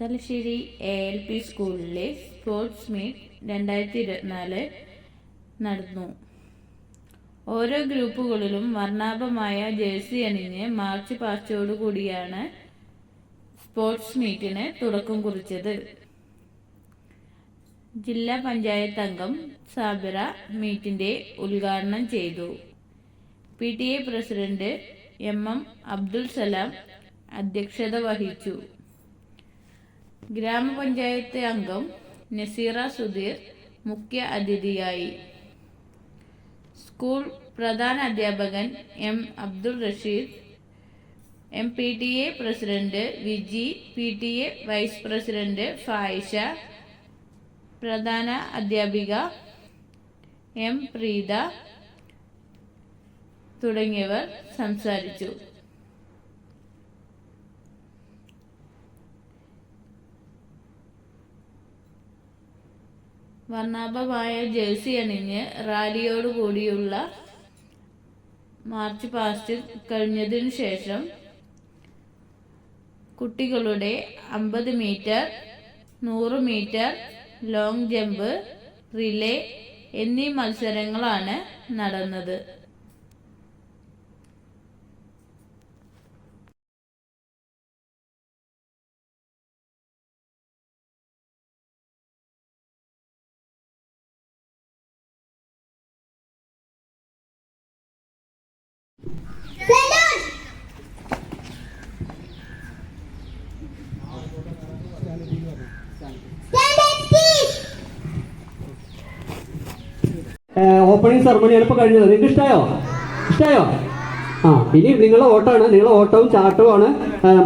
Thalassery A L P സ്കൂളിലെ sports meet രണ്ടായിരത്തി ഇരുപത്തിനാല് നടന്നു. ഓരോ ഗ്രൂപ്പുകളിലും വർണാഭമായ ജേഴ്സി അണിഞ്ഞ് മാർച്ച് പാസ്റ്റോടുകൂടിയാണ് സ്പോർട്സ് മീറ്റിന് തുടക്കം കുറിച്ചത്. ജില്ലാ പഞ്ചായത്ത് അംഗം സാബിറ മീറ്റിന്റെ ഉദ്ഘാടനം ചെയ്തു. P T A president M M Abdul Salam അധ്യക്ഷത വഹിച്ചു. ഗ്രാമപഞ്ചായത്ത് അംഗം നസീറ സുധീർ മുഖ്യ അതിഥിയായി. സ്കൂൾ പ്രധാന അധ്യാപകൻ M Abdul Rasheed M P T A president Viji P T A vice president Fayisha പ്രധാന അധ്യാപിക എം പ്രീത തുടങ്ങിയവർ സംസാരിച്ചു. വർണാഭമായ ജേഴ്സി അണിഞ്ഞ് റാലിയോടുകൂടിയുള്ള മാർച്ച് പാസ്റ്റ് കഴിഞ്ഞതിനു ശേഷം കുട്ടികളുടെ അമ്പത് മീറ്റർ നൂറ് മീറ്റർ ലോങ് ജമ്പ് റിലേ എന്നീ മത്സരങ്ങളാണ് നടന്നത്. ഓപ്പണിംഗ് സെറമണിയാണ് ഇപ്പോൾ കഴിഞ്ഞത്. നിങ്ങൾക്ക് ഇഷ്ടമായോ ഇഷ്ടമായോ ആ ഇനി നിങ്ങളുടെ ഓട്ടമാണ്. നിങ്ങളുടെ ഓട്ടവും ചാട്ടവും ആണ്.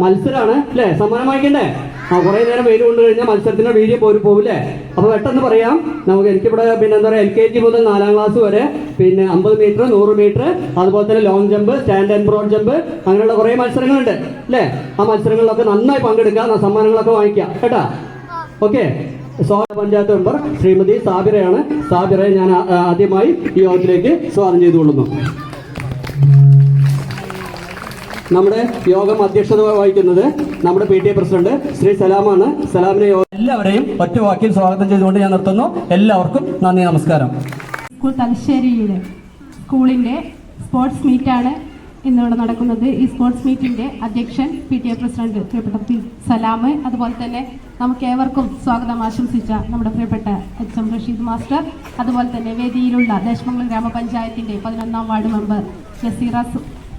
മത്സരമാണ് അല്ലേ? സമ്മാനം വാങ്ങിക്കണ്ടേ? ആ കുറേ നേരം വെയിൽ കൊണ്ടു കഴിഞ്ഞാൽ മത്സരത്തിന്റെ വീഡിയോ പോര് പോകില്ലേ അപ്പൊ പെട്ടെന്ന് പറയാം. നമുക്ക് എനിക്കിവിടെ പിന്നെ എന്താ പറയുക എൽ കെ ജി മുതൽ നാലാം ക്ലാസ് വരെ പിന്നെ അമ്പത് മീറ്റർ നൂറ് മീറ്റർ അതുപോലെ തന്നെ long jump stand and broad jump അങ്ങനെയുള്ള കുറേ മത്സരങ്ങളുണ്ട് അല്ലേ? ആ മത്സരങ്ങളിലൊക്കെ നന്നായി പങ്കെടുക്കുക സമ്മാനങ്ങളൊക്കെ വാങ്ങിക്കുക കേട്ടാ? ഓക്കെ സ്വാഗത പഞ്ചായത്ത് മെമ്പർ ശ്രീമതി സാബിറയാണ്. സാബിറയെ ഞാൻ ആദ്യമായി ഈ യോഗത്തിലേക്ക് സ്വാഗതം ചെയ്തുകൊള്ളുന്നു. നമ്മുടെ യോഗം അധ്യക്ഷത വഹിക്കുന്നത് നമ്മുടെ P T A president Shri സലാമാണ്. സലാമിനെ എല്ലാവരെയും ഒറ്റ വാക്കിൽ സ്വാഗതം ചെയ്തുകൊണ്ട് ഞാൻ നിർത്തുന്നു. എല്ലാവർക്കും നന്ദി നമസ്കാരം. സ്കൂൾ തലശ്ശേരിയുടെ സ്കൂളിന്റെ സ്പോർട്സ് മീറ്റാണ് ഇന്നിവിടെ നടക്കുന്നത് ഈ സ്പോർട്സ് മീറ്റിന്റെ അധ്യക്ഷൻ പി ടി എ പ്രസിഡന്റ് പ്രിയപ്പെട്ട പി സലാം അതുപോലെ തന്നെ നമുക്ക് ഏവർക്കും സ്വാഗതം ആശംസിച്ച നമ്മുടെ പ്രിയപ്പെട്ട എച്ച് എം റഷീദ് മാസ്റ്റർ. അതുപോലെ തന്നെ വേദിയിലുള്ള ദേശമംഗലം ഗ്രാമപഞ്ചായത്തിന്റെ പതിനൊന്നാം വാർഡ് മെമ്പർ നസീറ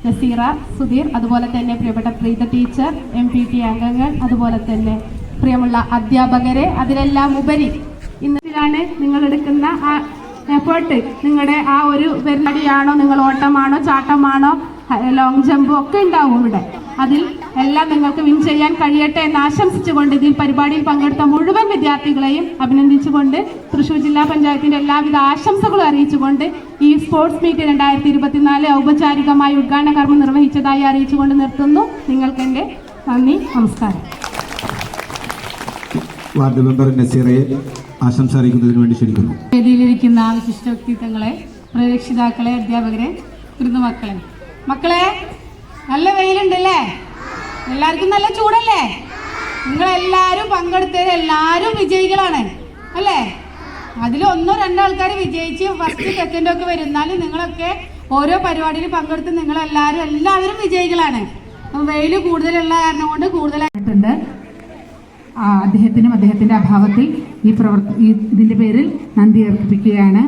നസീറ സുധീർ. അതുപോലെ തന്നെ പ്രിയപ്പെട്ട Preetha teacher M P T അംഗങ്ങൾ. അതുപോലെ തന്നെ പ്രിയമുള്ള അധ്യാപകരെ. അതിലെല്ലാം ഉപരി ഇന്നത്തിലാണ് നിങ്ങൾ എടുക്കുന്ന ആ എഫേർട്ട് നിങ്ങളുടെ ആ ഒരു പരിപാടിയാണോ? നിങ്ങൾ ഓട്ടമാണോ? ചാട്ടമാണോ? ലോങ് ജമ്പും ഒക്കെ ഉണ്ടാവും ഇവിടെ. അതിൽ എല്ലാം നിങ്ങൾക്ക് വിൻ ചെയ്യാൻ കഴിയട്ടെ എന്ന് ആശംസിച്ചുകൊണ്ട് ഇതിൽ പരിപാടിയിൽ പങ്കെടുത്ത മുഴുവൻ വിദ്യാർത്ഥികളെയും അഭിനന്ദിച്ചുകൊണ്ട് തൃശൂർ ജില്ലാ പഞ്ചായത്തിന്റെ എല്ലാവിധ ആശംസകളും അറിയിച്ചുകൊണ്ട് ഈ സ്പോർട്സ് മീറ്റ് രണ്ടായിരത്തി ഇരുപത്തിനാല് ഔപചാരികമായി ഉദ്ഘാടന കർമ്മം നിർവഹിച്ചതായി അറിയിച്ചുകൊണ്ട് നിർത്തുന്നു. നിങ്ങൾക്ക് എന്റെ നന്ദി നമസ്കാരം. വാർഡ് മെമ്പർ നസീറയെ ആശംസ അറിയിക്കുന്നതിന് വേണ്ടി ക്ഷണിക്കുന്നു. വേദിയിലിരിക്കുന്ന വിശിഷ്ട വ്യക്തിത്വങ്ങളെ പ്രരക്ഷിതാക്കളെ അധ്യാപകരെ മക്കളെ മക്കളെ നല്ല വെയിലുണ്ടല്ലേ? എല്ലാവർക്കും നല്ല ചൂടല്ലേ? നിങ്ങൾ എല്ലാവരും പങ്കെടുത്തത് എല്ലാവരും വിജയികളാണ് അല്ലേ? അതിൽ ഒന്നോ രണ്ടോ ആൾക്കാർ വിജയിച്ച് ഫസ്റ്റ് സെക്കൻഡ് ഒക്കെ വരുന്നാലും നിങ്ങളൊക്കെ ഓരോ പരിപാടിയിൽ പങ്കെടുത്ത് നിങ്ങളെല്ലാവരും എല്ലാവരും വിജയികളാണ്. വെയിൽ കൂടുതലുള്ള കാരണം കൊണ്ട് കൂടുതലായിട്ടുണ്ട്. അദ്ദേഹത്തിനും അദ്ദേഹത്തിന്റെ അഭാവത്തിൽ ഈ പ്രവർത്തി ഇതിന്റെ പേരിൽ നന്ദി അർപ്പിക്കുകയാണ്.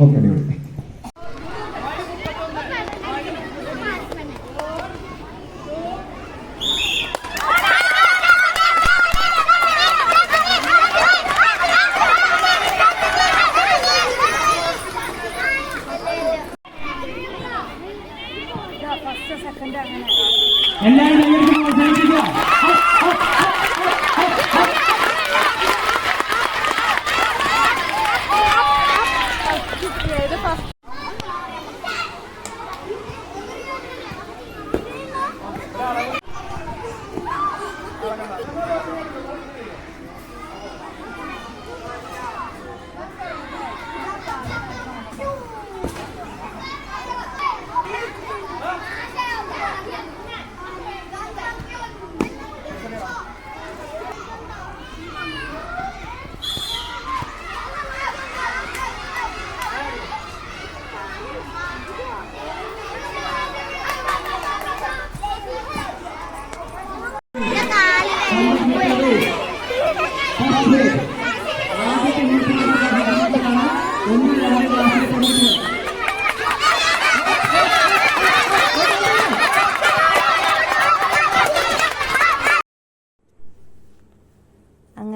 ഓക്കെ അടിപൊളി. എല്ലാവരും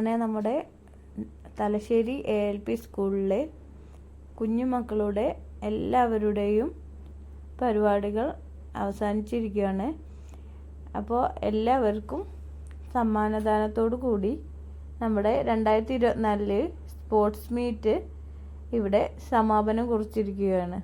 കൈയടിച്ച് നമ്മുടെ തലശ്ശേരി എ എൽ പി സ്കൂളിലെ കുഞ്ഞുമക്കളുടെ എല്ലാവരുടെയും പരിപാടികൾ അവസാനിച്ചിരിക്കുകയാണ്. അപ്പോൾ എല്ലാവർക്കും സമ്മാനദാനത്തോടു കൂടി നമ്മുടെ രണ്ടായിരത്തി ഇരുപത്തിനാലിൽ സ്പോർട്സ് മീറ്റ് ഇവിടെ സമാപനം കുറിച്ചിരിക്കുകയാണ്.